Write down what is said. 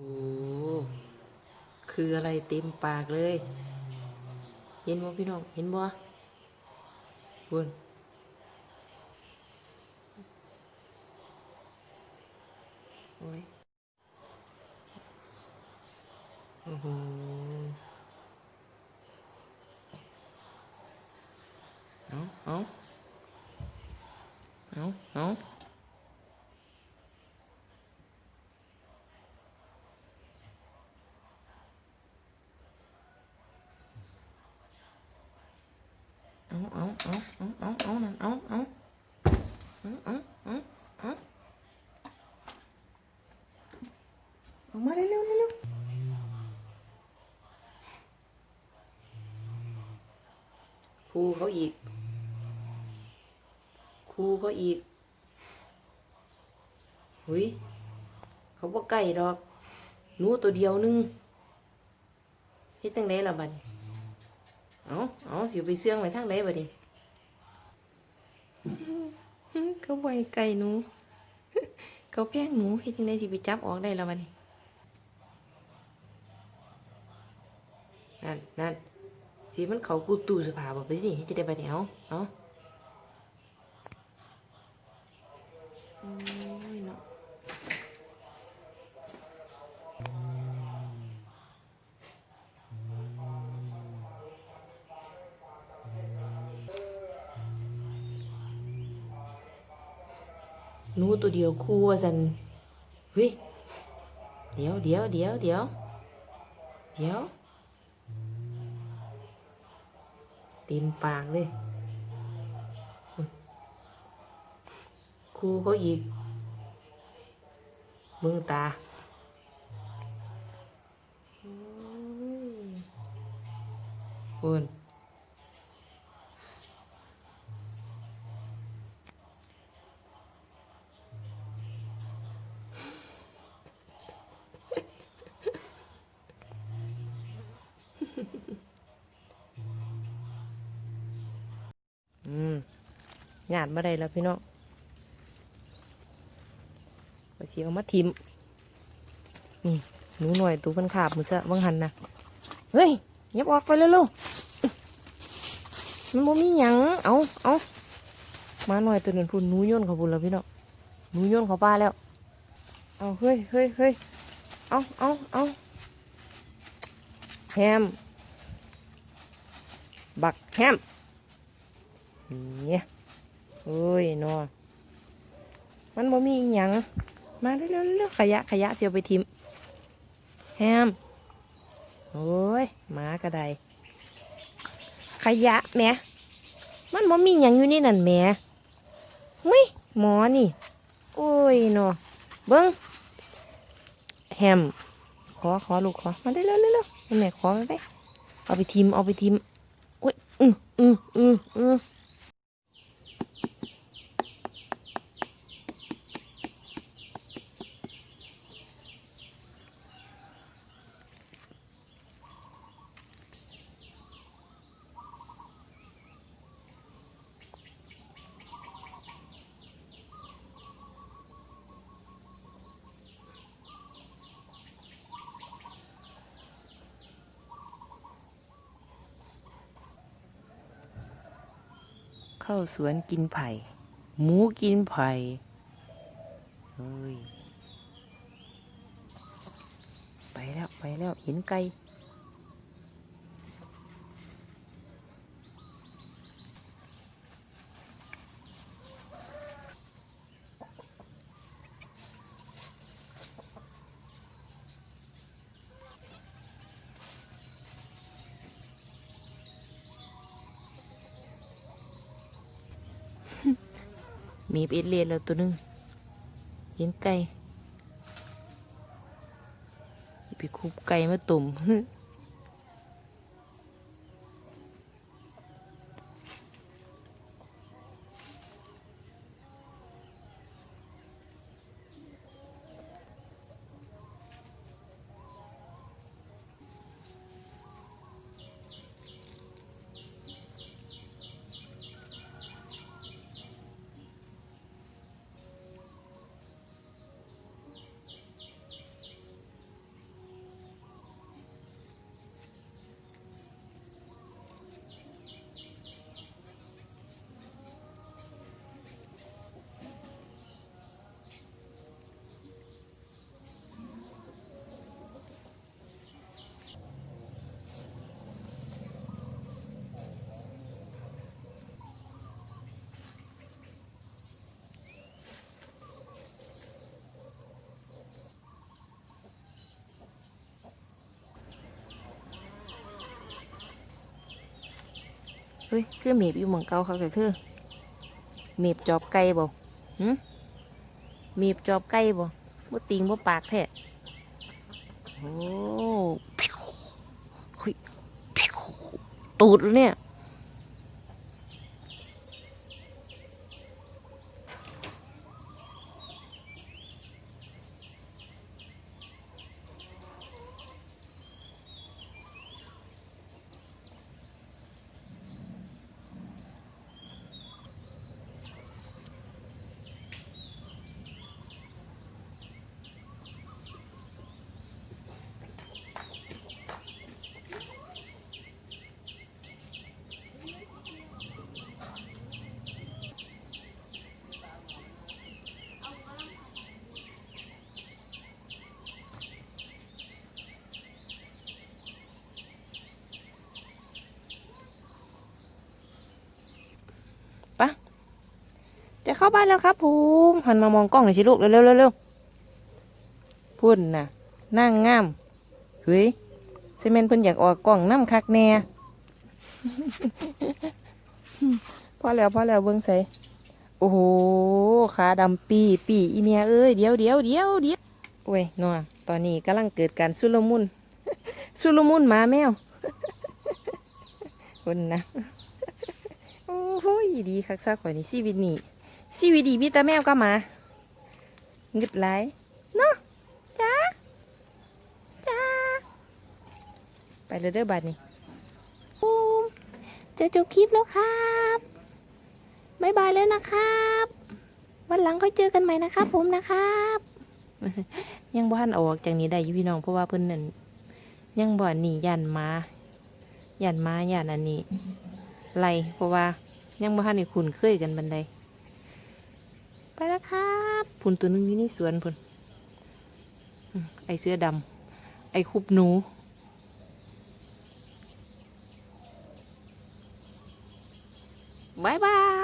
อ้คืออะไรเต็มปากเลย เห็นบ่พี่น้อง เห็นบ่คุณโอ้ยโอ้โหเอาเอาเอาเอา เอาเอาเอาเอาเอานั่นเอาเอาเอาเอาเอาเอาออกมาเร็วเร็วเร็วครูเขาอีกครูเขาอีกหุยเขาบ่ไก่ดอกหนูตัวเดียวนึงเฮ็ดจังไดล่ะบัดนี้ เอาเอาสิไปเสื่องไว้ทางใดบัดนี้เขาบ่ให้ไก่หนู เขาแพงหนูเฮ็ดจังไดสิไปจับออกได้ล่ะบัดนี้นั่นนั่นสิมันเขากูตู้เสื้อผ้าบ่ไปสิเฮ็ดจังไดบัดนี้เอาเอา นูตัวเดียวคู่ว่าสันเฮ้ยเดี๋ยวเดี๋ยวเดี๋ยวเดี๋ยวเดี๋ยวเต็มปากเลยครูเขาอีกมึงตาโอ้ยคุณ อืมหยาดมาได้แล้วพี่น้องก็สิเอามาทิมนี่หนูหน่อยตัวพันขาบมือซะบังหันนะเฮ้ยเย็บออกไปเร็วๆมันบ่มีหยังเอาเอามาหน่อยตัวนั้นพุ่นหนูย่นเขาพุ่นแล้วพี่น้องหนูย่นเขาป้าแล้ว เอาเฮ้ยเฮ้ยเฮ้ยเอาเอาเอาแฮม แฮมเนี่ยเอ้ยนอมันบ่มีอิหยังมาเร็วๆเร็วๆขยะขยะเสียวไปทิมแฮมโอ้ยหมากระไดขยะแหม่มันบ่มีหยังอยู่ในนั่นแหม่หุ้ยหมอนี่ โอ้ยนาะเบิ้งแฮมขอขอลูกขอมาได้เร็วๆเร็วๆแม่ขอไปเอาไปทิมเอาไปทิม Mm, mm, mm, mm. เข้าสวนกินไผ่ หมูกินไผ่เฮ้ยไปแล้วไปแล้วเห็นไก่ มีเอ็ดเลียนแล้วตัวหนึงเห็นไก่ไปคุบไก่มาตุ่ม เฮ้ยคือเมีบอยู่หมืองเก่าเขาแต่เธอเมีบจอบไก่บ่หึเมีบจอบไก่บ่บ่ติงบ่ปากแท้โอ้พิวเฮ้ยพิวตูดเลยเนี่ย จะ เข้าบ้านแล้วครับผมหันมามองกล้องหน่อยสิลูกเร็วเร็วเร็วเร็วพุ่นน่ะ นั่งงามเฮ้ยซีเมนเพิ่นอยากออกกล้องน้ำคักแน่พอแล้วพอแล้วเบิ้งใส่โอ้โหขาดำปีปีอีเมียเอ้ยเดี๋ยวเดี๋ยวเดี๋ยวเดี๋ยวโอ้ยนัวตอนนี้กำลังเกิดการสุลมุนสุลมุนหมาแมวคนนะโอ้โหดีคักซักข่อยนี่ชีวิตนี้ ชีวิตดีมีแต่แมวก็หมาเงึดไหลายเนาะจ้าจ้าไปเลยเด้อบัดนี้ปูมจะจบคลิปแล้วครับบายบายแล้วนะครับ วันหลังค่อยเจอกันใหม่นะครับ ผมนะครับ ยังบ้านออกจากนี้ได้อยู่พี่น้องเพราะว่าเพิ่นนั่นยังบ่อนหนียันมายันมายันอันนี้ไล่เพราะว่ายังบ่ทันได้คุ้นเคยกันบันได ไปแล้วครับผุนตัวนึงที่นี่สวนผุนไอเสื้อดำไอคุบหนูบายบาย